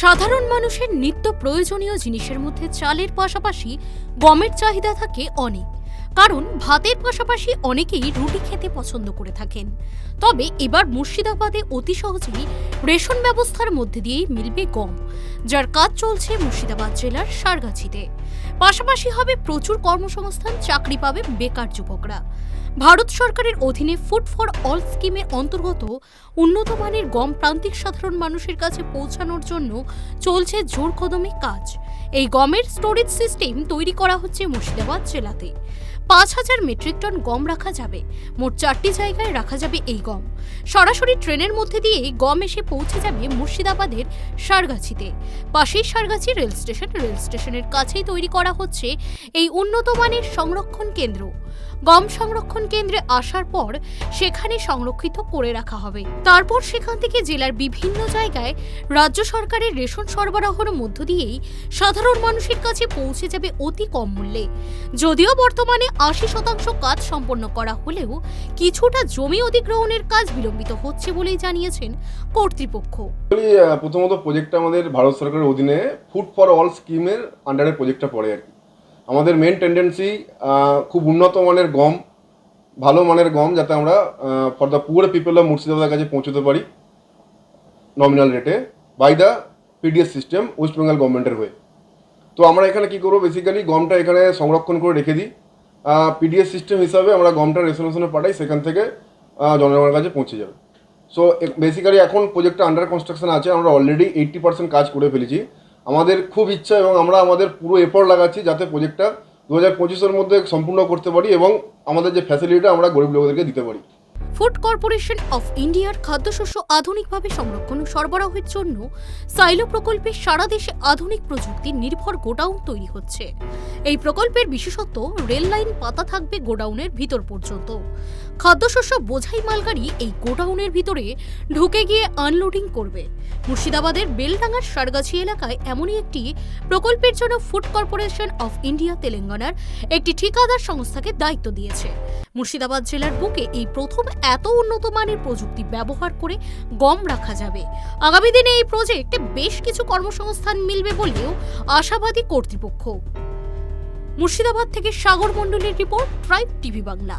সাধারণ মানুষের নিত্য প্রয়োজনীয় জিনিসের মধ্যে চালের পাশাপাশি গমের চাহিদা থাকে অনেক, কারণ ভাতের পাশাপাশি অনেকেই রুটি খেতে পছন্দ করে থাকেন। তবে এবার মুর্শিদাবাদে অতি সহজেই রেশন ব্যবস্থার মধ্যে দিয়েই মিলবে গম, যার কাজ চলছে মুর্শিদাবাদ জেলার সারগাছিতে। পাশাপাশি হবে প্রচুর কর্মসংস্থান, চাকরি পাবে বেকার যুবকরা। ভারত সরকারের অধীনে ফুড ফর অল স্কিমের অন্তর্গত উন্নত মানের গম প্রান্তিক সাধারণ মানুষের কাছে পৌঁছানোর জন্য চলছে জোর কদমে কাজ। এই গমের স্টোরেজ সিস্টেম তৈরি করা হচ্ছে মুর্শিদাবাদ জেলাতে। পাঁচ হাজার মেট্রিক টন গম রাখা যাবে। মোট চারটি জায়গায় রাখা যাবে এই গম। সরাসরি ট্রেনের মধ্যে দিয়েই গম এসে পৌঁছে যাবে মুর্শিদাবাদের সারগাছিতে। পাশেই সারগাছি রেল স্টেশন। রেল স্টেশনের কাছেই তৈরি করা হচ্ছে এই উন্নত মানের সংরক্ষণ কেন্দ্র। গম সংরক্ষণ কেন্দ্রে আসার পর সেখানে সংরক্ষিত করে রাখা হবে। তারপর সেখান থেকে জেলার বিভিন্ন জায়গায় রাজ্য সরকারের রেশন সরবরাহের মধ্য দিয়েই সাধারণ মানুষের কাছে পৌঁছে যাবে অতি কম মূল্যে। যদিও বর্তমানে আশি শতাংশ কাজ সম্পন্ন করা হলেও কিছুটা জমি অধিগ্রহণের কাজ বিলম্বিত হচ্ছে বলেই জানিয়েছেন কর্তৃপক্ষ। প্রথমত প্রজেক্টটা আমাদের ভারত সরকারের অধীনে ফুড ফর অল স্কিমের আন্ডারে প্রজেক্টটা পড়ে আর কি। আমাদের মেন টেন্ডেন্সি খুব উন্নত মানের গম, ভালো মানের গম যাতে আমরা for the poor people of মুর্শিদাবাদের কাছে পৌঁছতে পারি নমিনাল রেটে by the PDS system West Bengal গভর্নমেন্টের হয়ে। তো আমরা এখানে কি করব? বেসিক্যালি গমটা এখানে সংরক্ষণ করে রেখে দিই। পিডিএস সিস্টেম হিসাবে আমরা গমটা রেসলিউশনে পাঠাই, সেখান থেকে জনগণের কাছে পৌঁছে যাবে। সো বেসিক্যালি এখন প্রজেক্টটা আন্ডার কনস্ট্রাকশন আছে, আমরা অলরেডি এইট্টি পার্সেন্ট কাজ করে ফেলেছি। আমাদের খুব ইচ্ছা এবং আমরা আমাদের পুরো এফোর্ট লাগাচ্ছি যাতে প্রজেক্টটা দু হাজার পঁচিশের মধ্যে সম্পূর্ণ করতে পারি এবং আমাদের যে ফ্যাসিলিটিটা আমরা গরিব লোকদেরকে দিতে পারি। ফুড কর্পোরেশন অফ ইন্ডিয়ার খাদ্যশস্য আধুনিকভাবে সংরক্ষণ ও সরবরাহের জন্য সাইলো প্রকল্পে সারা দেশে আধুনিক প্রযুক্তি নির্ভর গোডাউন তৈরি হচ্ছে। এই প্রকল্পের বিশেষত্ব, রেল লাইন পাতা থাকবে গোডাউনের ভিতর পর্যন্ত। খাদ্যশস্য বোঝাই মালগাড়ি এই গোডাউনের ভিতরে ঢুকে গিয়ে আনলোডিং করবে। মুর্শিদাবাদের বেলডাঙ্গার সারগাছি এলাকায় এমনই একটি প্রকল্পের জন্য ফুড কর্পোরেশন অফ ইন্ডিয়া তেলেঙ্গানার একটি ঠিকাদার সংস্থাকে দায়িত্ব দিয়েছে। মুর্শিদাবাদ জেলার বুকে এই প্রথম এত উন্নত মানের প্রযুক্তি ব্যবহার করে গম রাখা যাবে। আগামী দিনে এই প্রজেক্টে বেশ কিছু কর্মসংস্থান মিলবে বলেও আশাবাদী কর্তৃপক্ষ। মুর্শিদাবাদ থেকে সাগর মণ্ডলের রিপোর্ট ট্রাইব টিভি বাংলা।